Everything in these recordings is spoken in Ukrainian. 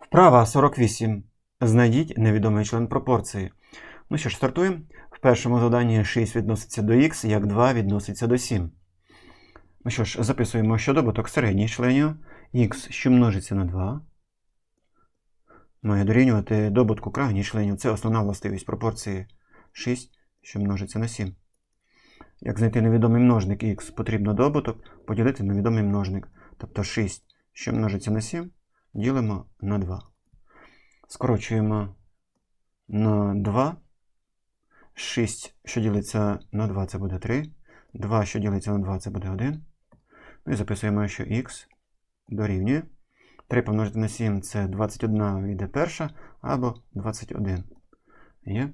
Вправа 48. Знайдіть невідомий член пропорції. Ну що ж, стартуємо. В першому заданні 6 відноситься до х, як 2 відноситься до 7. Ну що ж, записуємо, що добуток середніх членів х, що множиться на 2, має дорівнювати добутку крайніх членів. Це основна властивість пропорції 6, що множиться на 7. Як знайти невідомий множник х, потрібно добуток поділити на відомий множник. Тобто 6, що множиться на 7, ділимо на 2. Скорочуємо на 2. 6, що ділиться на 2, це буде 3. 2, що ділиться на 2, це буде 1. Ну і записуємо, що х дорівнює. 3 помножити на 7 це 21 йде перша або 21. Є.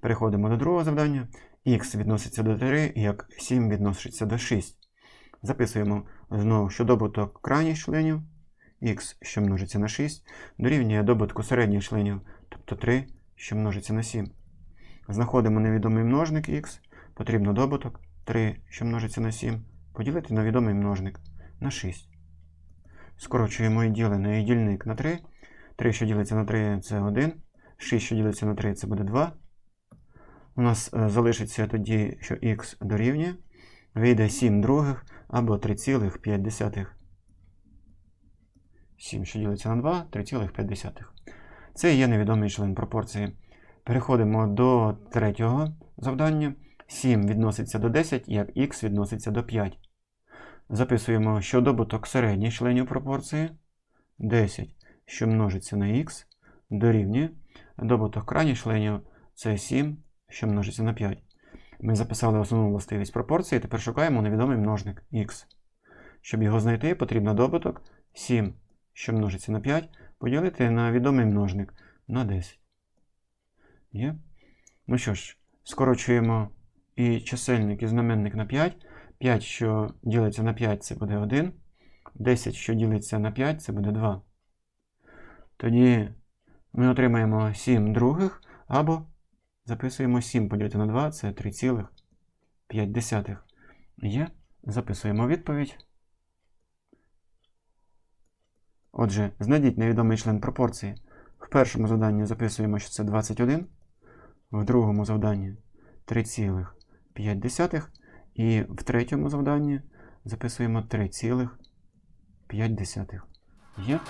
Переходимо до другого завдання. х відноситься до 3, як 7 відноситься до 6. Записуємо знову, що добуток крайніх членів х, що множиться на 6, дорівнює добутку середніх членів, тобто 3, що множиться на 7. Знаходимо невідомий множник х, потрібно добуток 3, що множиться на 7, поділити на відомий множник на 6. Скорочуємо і ділене і дільник на 3. 3, що ділиться на 3, це 1. 6, що ділиться на 3, це буде 2. У нас е, залишиться тоді, що х дорівнює. Вийде 7 других або 3,5. 7, що ділиться на 2, 3,5. Це є невідомий член пропорції. Переходимо до третього завдання. 7 відноситься до 10, як х відноситься до 5. Записуємо, що добуток середніх членів пропорції 10, що множиться на х, дорівнює. Добуток крайніх членів це 7, що множиться на 5. Ми записали основну властивість пропорції, тепер шукаємо невідомий множник х. Щоб його знайти, потрібно добуток 7, що множиться на 5, поділити на відомий множник на 10. Є? Ну що ж, скорочуємо і чисельник, і знаменник на 5. 5, що ділиться на 5, це буде 1. 10, що ділиться на 5, це буде 2. Тоді ми отримаємо 7 других, або записуємо 7 поділити на 2, це 3,5. Є. Записуємо відповідь. Отже, знайдіть невідомий член пропорції. В першому завданні записуємо, що це 21, в другому завданні 3,5. І в третьому завданні записуємо 3,5. Є?